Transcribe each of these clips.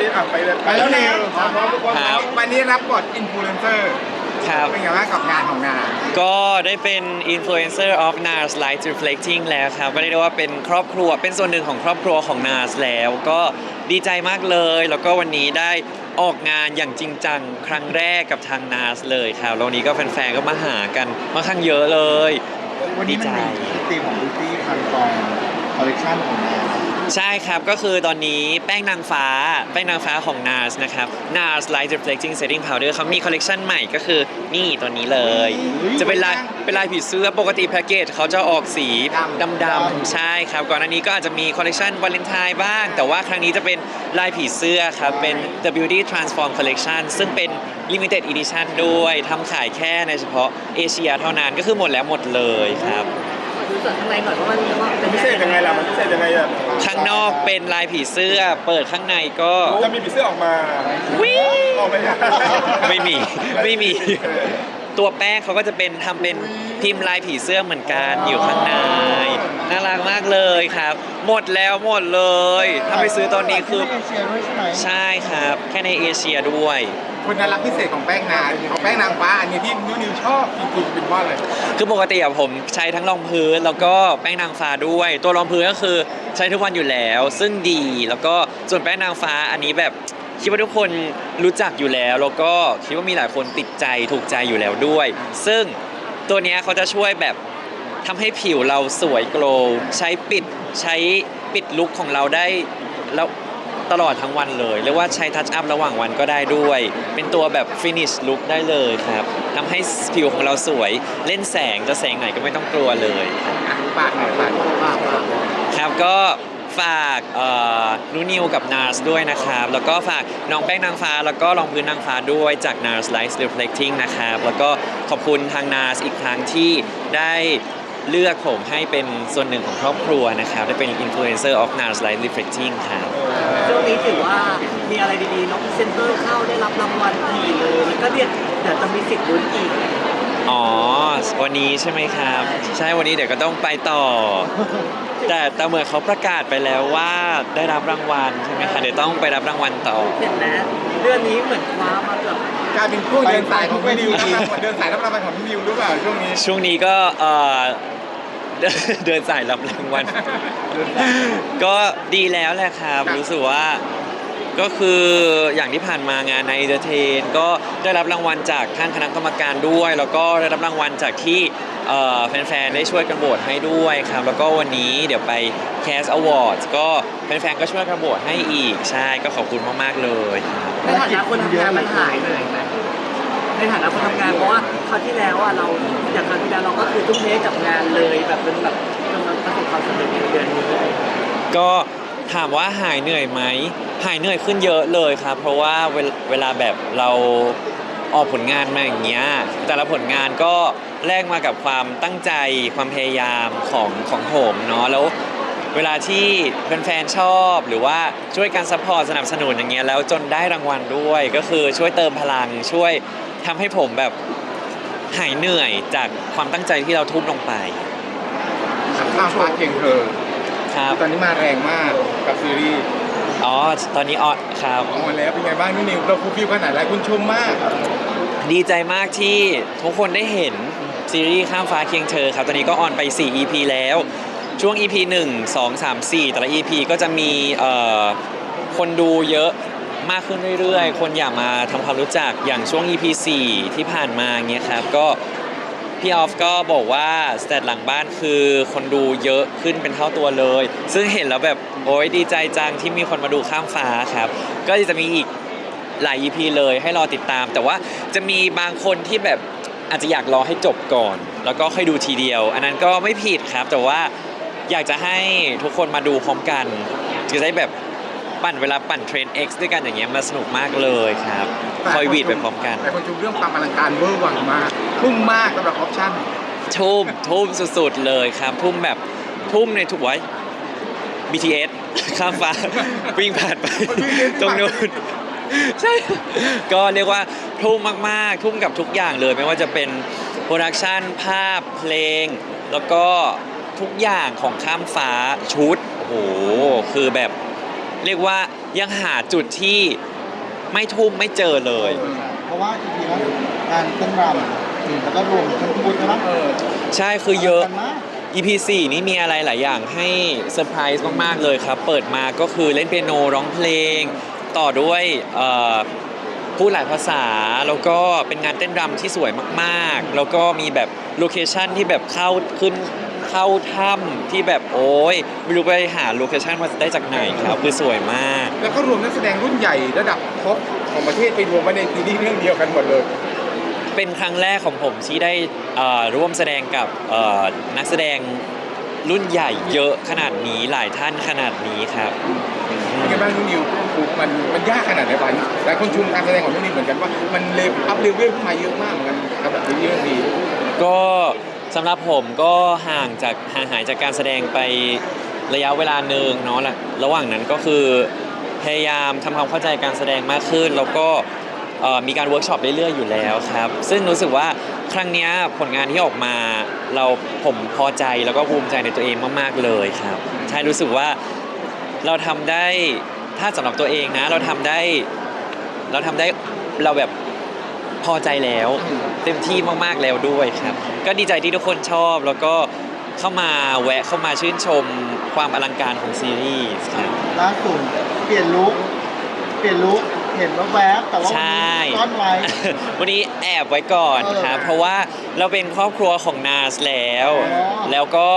นี้อะไปเลยไปแล้วนิวพร้อมทุกคนครับ วันนี้รับบทอินฟลูเอนเซอร์ครับ เป็นไงบ้างกับงานของงานก็ได้เป็น influencer of NARS Light Reflecting แล้วครับ ก็เรียกได้ว่าเป็นครอบครัว เป็นส่วนหนึ่งของครอบครัวของ NARS แล้ว ก็ดีใจมากเลย แล้วก็วันนี้ได้ออกงานอย่างจริงจังครั้งแรกกับทาง NARS เลยครับ แล้ววันนี้ก็แฟนๆ ก็มาหากันค่อนข้างเยอะเลย วันนี้มันมีธีมของบิวตี้พันกองคอลเลคชันของงาน ใช่ครับก็คือตอนนี้แป้งนางฟ้า แป้งนางฟ้าของ NARS นะครับ NARS Light Reflecting Setting Powder เขามีคอลเลกชันใหม่ก็คือนี่ตัวนี้เลย จะเป็นลายเป็นลายผีเสื้อปกติแพ็กเกจเขาจะออกสีดำๆใช่ครับ ก่อนหน้านี้ก็อาจจะมีคอลเลกชันวาเลนไทน์บ้าง แต่ว่าครั้งนี้จะเป็นลายผีเสื้อครับ เป็น The Beauty Transform Collection ซึ่งเป็น Limited Edition ด้วยทำขายแค่ในเฉพาะเอเชียเท่านั้นก็คือหมดแล้วหมดเลยครับ ดูจากข้างในหน่อยว่ามันว่าเป็นพิเศษยังไงล่ะมันพิเศษยังไงอะข้างนอกเป็นลายผีเสื้อ เปิดข้างในก็จะมีผีเสื้อออกมาวิออกไปไม่มีไม่มี ตัวแป้งเขาก็จะเป็นทำเป็นพิมพ์ลายผีเสื้อเหมือนกันอยู่ข้างในน่ารักมากเลยครับ หมดแล้วหมดเลย ถ้าไปซื้อตอนนี้คือเอเชียด้วยใช่ไหมใช่ครับ แค่ในเอเชียด้วยคุณน่ารักพิเศษของแป้งนางของแป้งนางฟ้าอันนี้ที่นิวนิวชอบจริงๆเป็นว่าอะไรคือปกติอะผมใช้ทั้งรองพื้นแล้วก็แป้งนางฟ้าด้วย ตัวรองพื้นก็คือใช้ทุกวันอยู่แล้ว ซึ่งดีแล้วก็ส่วนแป้งนางฟ้าอันนี้แบบ คิดว่าทุกคนรู้จักอยู่แล้ว แล้วก็คิดว่ามีหลายคนติดใจถูกใจอยู่แล้วด้วย ซึ่งตัวเนี้ยเขาจะช่วยแบบทำให้ผิวเราสวยโกลว์ใช้ปิดใช้ปิดลุคของเราได้แล้วตลอดทั้งวันเลยเรียกว่าใช้ทัชอัพระหว่างวันก็ได้ด้วย เป็นตัวแบบฟินิชลุคได้เลยครับทำให้ผิวของเราสวยเล่นแสงจะแสงไหนก็ไม่ต้องกลัวเลยครับอะปากหน่อยปากปากปาก ครับก็ ฝากเอ่อนูนิวกับ NARS ด้วยนะครับ แล้วก็ฝากน้องแป้งนางฟ้า แล้วก็รองพื้นนางฟ้าด้วยจาก NARS Light Reflecting นะครับ แล้วก็ขอบคุณทาง NARS อีกครั้งที่ได้เลือกผมให้เป็นส่วนหนึ่งของครอบครัวนะครับ ได้เป็น Influencer of NARS Light Reflecting ครับ ช่วงนี้ถือว่ามีอะไรดีๆน้องพรีเซนเตอร์เข้าได้รับรางวัลทีเลยแล้วก็เดี๋ยเดี๋ยวจะมีสิทธิ์ลุ้นอีก อ๋อ วันนี้ใช่ไหมครับ ใช่วันนี้เดี๋ยวก็ต้องไปต่อ แต่แต่เหมือนเขาประกาศไปแล้วว่าได้รับรางวัลใช่ไหมคะเดี๋ยวต้องไปรับรางวัลต่อ เห็นไหมเดือนนี้เหมือนคว้ามาเกือบกลายเป็นช่วงเดินสายของพี่นิวนะครับเดินสายรับรางวัลของพี่นิวหรือเปล่าช่วงนี้ ช่วงนี้ก็เอ่อเดินเดินสายรับรางวัลก็ดีแล้วแหละครับครับรู้สึกว่า ก็คืออย่างที่ผ่านมางานในเดอะเทนก็ได้รับรางวัลจากท่านคณะกรรมการด้วย แล้วก็ได้รับรางวัลจากที่เอ่อแฟนๆ ได้ช่วยกันโหวตให้ด้วยครับ แล้วก็วันนี้เดี๋ยวไป Cast Awards ก็แฟนๆ ก็ช่วยกันโหวตให้อีก ใช่ก็ขอบคุณมากๆเลยครับในฐานะคนทำงานมันหายเหนื่อยไหมในฐานะคนทำงานเพราะว่าคราวที่แล้วอะเราอย่างคราวที่แล้วเราก็คือทุ่มเทกับงานเลยแบบเป็นแบบจนมันประสบความสำเร็จในเดือนนี้ก็ ถามว่าหายเหนื่อยไหมหายเหนื่อยขึ้นเยอะเลยครับ เพราะว่าเวลาแบบเราออกผลงานมาอย่างเงี้ยแต่ละผลงานก็แลกมากับความตั้งใจความพยายามของของผมเนาะแล้วเวลาที่แฟนๆชอบหรือว่าช่วยกันซัพพอร์ตสนับสนุนอย่างเงี้ยแล้วจนได้รางวัลด้วย ก็คือช่วยเติมพลังช่วยทำให้ผมแบบหายเหนื่อยจากความตั้งใจที่เราทุ่มลงไปข้าวฟ้าเคียงเธอ ครับ ตอนนี้มาแรงมากกับซีรีส์อ๋อ ตอนนี้ออนครับ ออกมาแล้วเป็นไงบ้างนิวนิวเราคูลฟิลขนาดไหนคุณชมมาก ดีใจมากที่ทุกคนได้เห็นซีรีส์ข้ามฟ้าเคียงเธอครับ ตอนนี้ก็ออนไป 4 EP แล้ว ช่วง EP 1 2 3 4 แต่ละ EP ก็จะมีเอ่อคนดูเยอะมากขึ้นเรื่อยๆ คนอยากมาทำความรู้จักอย่างช่วง EP 4 ที่ผ่านมาเงี้ยครับ ก็ พี่ออฟก็บอกว่าสเตตหลังบ้านคือคนดูเยอะขึ้นเป็นเท่าตัวเลย ซึ่งเห็นแล้วแบบโอ้ยดีใจจังที่มีคนมาดูข้ามฟ้าครับ ก็จะมีอีกหลาย EP เลยให้รอติดตาม แต่ว่าจะมีบางคนที่แบบอาจจะอยากรอให้จบก่อน แล้วก็ค่อยดูทีเดียว อันนั้นก็ไม่ผิดครับ แต่ว่าอยากจะให้ทุกคนมาดูพร้อมกันจะได้แบบปั่นเวลาปั่นเทรน X ด้วยกันอย่างเงี้ยมาสนุกมากเลยครับ คอยวีดไปพร้อมกัน แต่คนชมเรื่องความอลังการเวอร์วังมาก ทุ่มมากสำหรับออปชั่นทุ่มทุ่มสุดๆเลยครับทุ่มแบบทุ่มในทุกไว้ BTS ข้ามฟ้า วิ่งผ่านไป ตรงนู้นใช่ ก็เรียกว่าทุ่มมากๆ ทุ่มกับทุกอย่างเลย ไม่ว่าจะเป็นโปรดักชันภาพเพลง แล้วก็ทุกอย่างของข้ามฟ้าชุด โอ้โห คือแบบเรียกว่ายังหาจุดที่ไม่ทุ่มไม่เจอเลย เพราะว่าอีพีล่าสุดงานเต้นรำ แล้วก็รวมทั้งพูดนะเออใช่คือเยอะกันมาก EP 4นี่มีอะไรหลายอย่างให้เซอร์ไพรส์มาก ๆ เลยครับ เปิดมาก็คือเล่นเปียโนร้องเพลง ต่อด้วยเอ่อพูดหลายภาษา แล้วก็เป็นงานเต้นรำที่สวยมาก ๆ แล้วก็มีแบบโลเคชั่นที่แบบเข้าขึ้นเข้าถ้ำที่แบบโอ้ยไม่รู้ไปหาโลเคชั่นมาได้จากไหนครับ คือสวยมาก แล้วก็รวมนักแสดงรุ่นใหญ่ระดับท็อปของประเทศไปรวมไว้ในซีรีส์เรื่องเดียวกันหมดเลย เป็นครั้งแรกของผมที่ได้เอ่อร่วมแสดงกับเอ่อนักแสดงรุ่นใหญ่เยอะขนาดนี้หลายท่านขนาดนี้ครับ เป็นไงบ้างนุ่นนิวมันมันยากขนาดไหนวะหลายคนชมการแสดงของนุ่นนิวเหมือนกันว่ามันเลเวลอัพเลเวลขึ้นมาเยอะมากเหมือนกันกับแบบซีรีส์เรื่องนี้ก็สำหรับผมก็ห่างจากห่างหายจากการแสดงไประยะเวลาหนึ่งเนาะแหละระหว่างนั้นก็คือพยายามทำความเข้าใจการแสดงมากขึ้น แล้วก็เอ่อ มีการเวิร์กช็อปเรื่อยๆอยู่แล้วครับ ซึ่งรู้สึกว่าครั้งนี้ผลงานที่ออกมาเราผมพอใจแล้วก็ภูมิใจในตัวเองมากๆเลยครับใช่รู้สึกว่าเราทำได้ถ้าสำหรับตัวเองนะ เราทำได้เราทำได้เราแบบพอใจแล้วเต็มที่มากๆแล้วด้วยครับ ก็ดีใจที่ทุกคนชอบแล้วก็เข้ามาแวะเข้ามาชื่นชมความอลังการของซีรีส์ครับล่าสุดเปลี่ยนลุคเปลี่ยนลุค เห็นว่าแวบแต่ว่าใช่ซ่อนไว้ วันนี้แอบไว้ก่อนครับ เออเพราะว่าเราเป็นครอบครัวของนาสแล้ว อ๋อ แล้วก็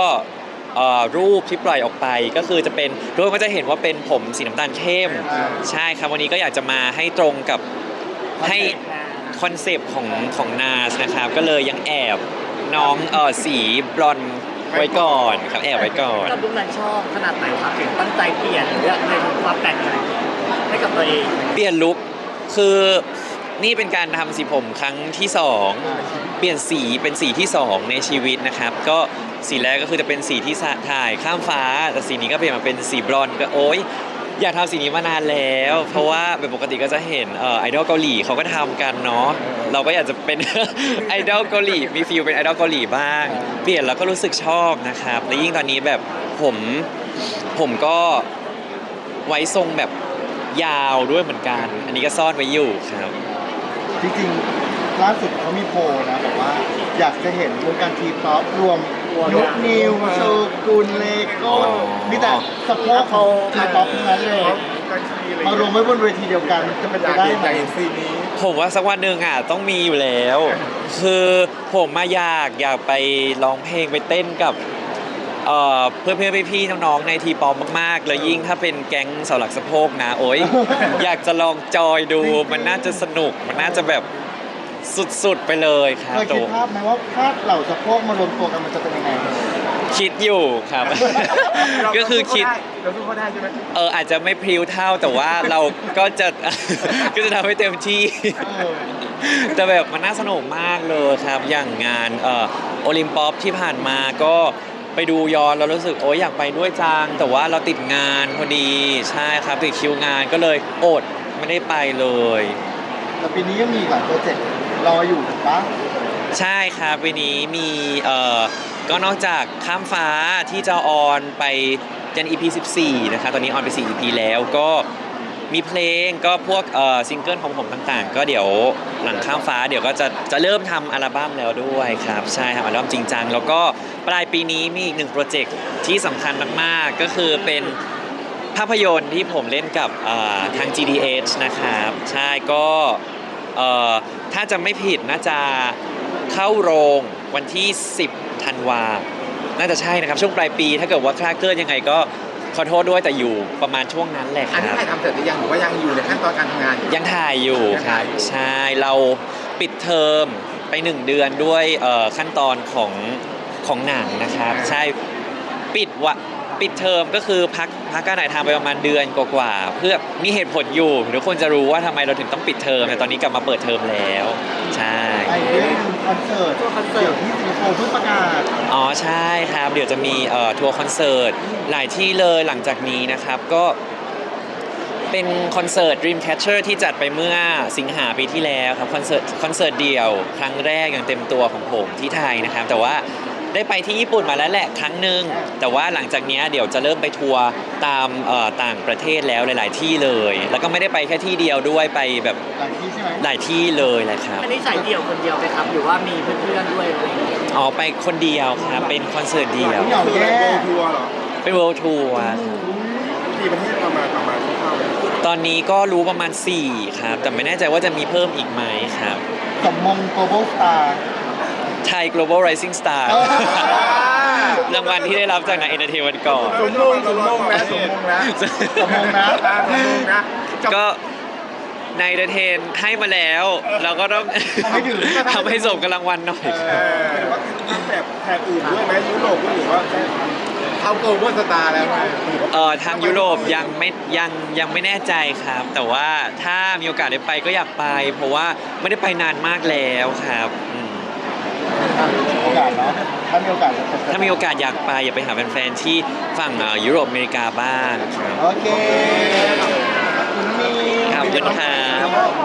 เอ่อรูปที่ปล่อยออกไปก็คือจะเป็นรูปก็จะเห็นว่าเป็นผมสีน้ำตาลเข้ม ใช่ครับวันนี้ก็อยากจะมาให้ตรงกับให้คอนเซปต์ของของนาสนะครับ ก็เลยยังแอบน้องเออสีบลอนด์ไว้ก่อนครับแอบไว้ก่อน กับลุงนั้นชอบขนาดไหนครับถึงตั้งใจเปลี่ยนหรือในความแปลกใหม่ ให้กับตัวเองเปลี่ยนลุคคือนี่เป็นการทำสีผมครั้งที่สองเปลี่ยนสีเป็นสีที่สองในชีวิตนะครับ ก็สีแรกก็คือจะเป็นสีที่สะถ่ายข้ามฟ้า แต่สีนี้ก็เปลี่ยนมาเป็นสีบรอนซ์ก็โอ๊ยอยากทำสีนี้มานานแล้ว เพราะว่าเป็นปกติก็จะเห็นเอ่อไอดอลเกาหลีเขาก็ทำกันเนาะเราก็อยากจะเป็น ไอดอลเกาหลีมีฟิลเป็นไอดอลเกาหลีบ้าง เปลี่ยนแล้วก็รู้สึกชอบนะครับและยิ่งตอนนี้แบบผมผมก็ ไว้ทรงแบบ ยาวด้วยเหมือนกัน อันนี้ก็ซ่อนไว้อยู่ครับ จริงๆล่าสุดเขามีโพลนะบอกว่า อยากจะเห็นวงการทีป๊อปรวมยุคนิวโชกุนเลโก้อ๋อ มีแต่สะโพกของทีป๊อปทั้งนั้นเลยมารวมไว้บนเวทีเดียวกันจะเป็นอไปยากได้เห็นไหมอยากเห็นซีนนี้ ผมว่าสักวันหนึ่งอะต้องมีอยู่แล้ว คือผมมาอยากอยากไปร้องเพลงไปเต้นกับ เอ่อเพื่อนเพื่อนๆพี่ๆน้องๆในทีปอมมากๆ แล้วยิ่งถ้าเป็นแก๊งเสาหลักสะโพกนะโอ๊ยอยากจะลองจอยดูมันน่าจะสนุกมันน่าจะแบบสุดๆไปเลยครัเคบยโตคิดภาพไหมว่าถ้าเหล่าสะโพกมารวมตัวกันมันจะเป็นยังไง คิดอยู่ครับ ก็คือคิดเราสู้เขาได้ใช่ไหมเอออาจจะไม่พริ้วเท่าแต่ว่าเราก็จะก็จะทำให้เต็มที่เออแต่แบบมันน่าสนุกมากเลยครับอย่างงานเอ่อโอลิมปอปที่ผ่านมาก็ ไปดูย้อนแล้วรู้สึกโอ้ยอยากไปด้วยจังแต่ว่าเราติดงานพอดีใช่ครับติดคิวงานก็เลยอดไม่ได้ไปเลย แต่ปีนี้ยังมีอีกหลายโปรเจกต์รออยู่ถูกปะใช่ครับวันนี้มีเอ่อก็นอกจากข้ามฟ้าที่จะออนไปยัน EP 14 นะครับตอนนี้ออนไป 4 EP แล้วก็ มีเพลงก็พวกเอ่อซิงเกิลของผมต่างๆ ก็เดี๋ยวหลังข้ามฟ้าเดี๋ยวก็จะจะเริ่มทำอัลบั้มแล้วด้วยครับ ใช่ทำอัลบั้มจริงจังแล้วก็ปลายปีนี้มีอีกหนึ่งโปรเจกต์ที่สำคัญมากๆ ก็คือเป็นภาพยนตร์ที่ผมเล่นกับเอ่อทาง GDH นะครับ ใช่ก็เอ่อถ้าจะไม่ผิดน่าจะเข้าโรงวันที่ 10ธันวา น่าจะใช่นะครับ ช่วงปลายปีถ้าเกิดว่าคลาดเคลื่อนยังไงก็ ขอโทษด้วยแต่อยู่ประมาณช่วงนั้นแหละคอันนี้รับถ่ายทำเสร็จหรือยังหรือว่ายังอยู่ในขั้นตอนการทำงานอยู่ ยังถ่ายอยู่ยังครัถ่าบยอยู่ ใช่เราปิดเทอมไปหนึ่งเดือนด้วยเอ่อขั้นตอนของของหนังนะครับ ใช่ปิดวะปิดเทอมก็คือพักพักการถ่ายทำไปประมาณเดือนกว่าๆเพื่อมีเหตุผลอยู่ทุกคนจะรู้ว่าทำไมเราถึงต้องปิดเทอมแต่ตอนนี้กลับมาเปิดเทอมแล้ว ใช่ ไอเรื่องหนึ่ง คอนเสิร์ตตัวคอนเสิร์ตเดี๋ยวที่สิงคโปร์เพิ่งประกาศอ๋อใช่ครับ เดี๋ยวจะมีเอ่อทัวร์คอนเสิร์ตหลายที่เลยหลังจากนี้นะครับก็เป็นคอนเสิร์ต Dreamcatcher ที่จัดไปเมื่อสิงหาปีที่แล้วครับคอนเสิร์ตคอนเสิร์ตเดี่ยวครั้งแรกอย่างเต็มตัวของผมที่ไทยนะครับ แต่ว่า ได้ไปที่ญี่ปุ่นมาแล้วแหละครั้งหนึ่งแต่ว่าหลังจากเนี้ยเดี๋ยวจะเริ่มไปทัวร์ตามเอ่อต่างประเทศแล้วหลาย ๆ ที่เลย แล้วก็ไม่ได้ไปแค่ที่เดียวด้วยไปแบบหลังที่ใช่ไหมหลายที่เลยแหละครับ อันนี้สายเดี่ยวคนเดียวไหมครับหรือว่ามีเพื่อนๆด้วยอะไรอย่างเงี้ยอ๋อไปคนเดียวครับเป็นคอนเสิร์ตเดียว เหงาแย่ทัวร์เหรอเป็นเวิลด์ทัวร์กี่ประเทศประมาณประมาณคร่าวๆตอนนี้ก็รู้ประมาณ 4 ครับ แต่ไม่แน่ใจว่าจะมีเพิ่มอีกไหมครับสมมง global star ไทย global rising star เออรางวัลที่ได้รับจากนายเอนเตอร์เทนวันก่อน สมมงสมมงนะสมมงนะสมมงนะสมมงนะก็นายเอนเตอร์เทนให้มาแล้ว เราก็ต้องทำให้ถึงทำให้สมกับรางวัลหน่อยเออแบบแถบอื่นด้วยไหมยุโรปด้วยหรือว่าเข้าโกลบอลสตาร์แล้วไหมเอ่อทางยุโรปยังไม่ยังยังไม่แน่ใจครับ แต่ว่าถ้ามีโอกาสได้ไปก็อยากไป เพราะว่าไม่ได้ไปนานมากแล้วครับอืม โอกาสเนาะถ้ามีโอกาสจะจะถ้ามีโอกาสอยากไปอยากไปหาแฟนๆที่ฝั่งเอ่อยุโรปอเมริกาบ้างครับ โอเคขอบคุณมีขอบคุณครับ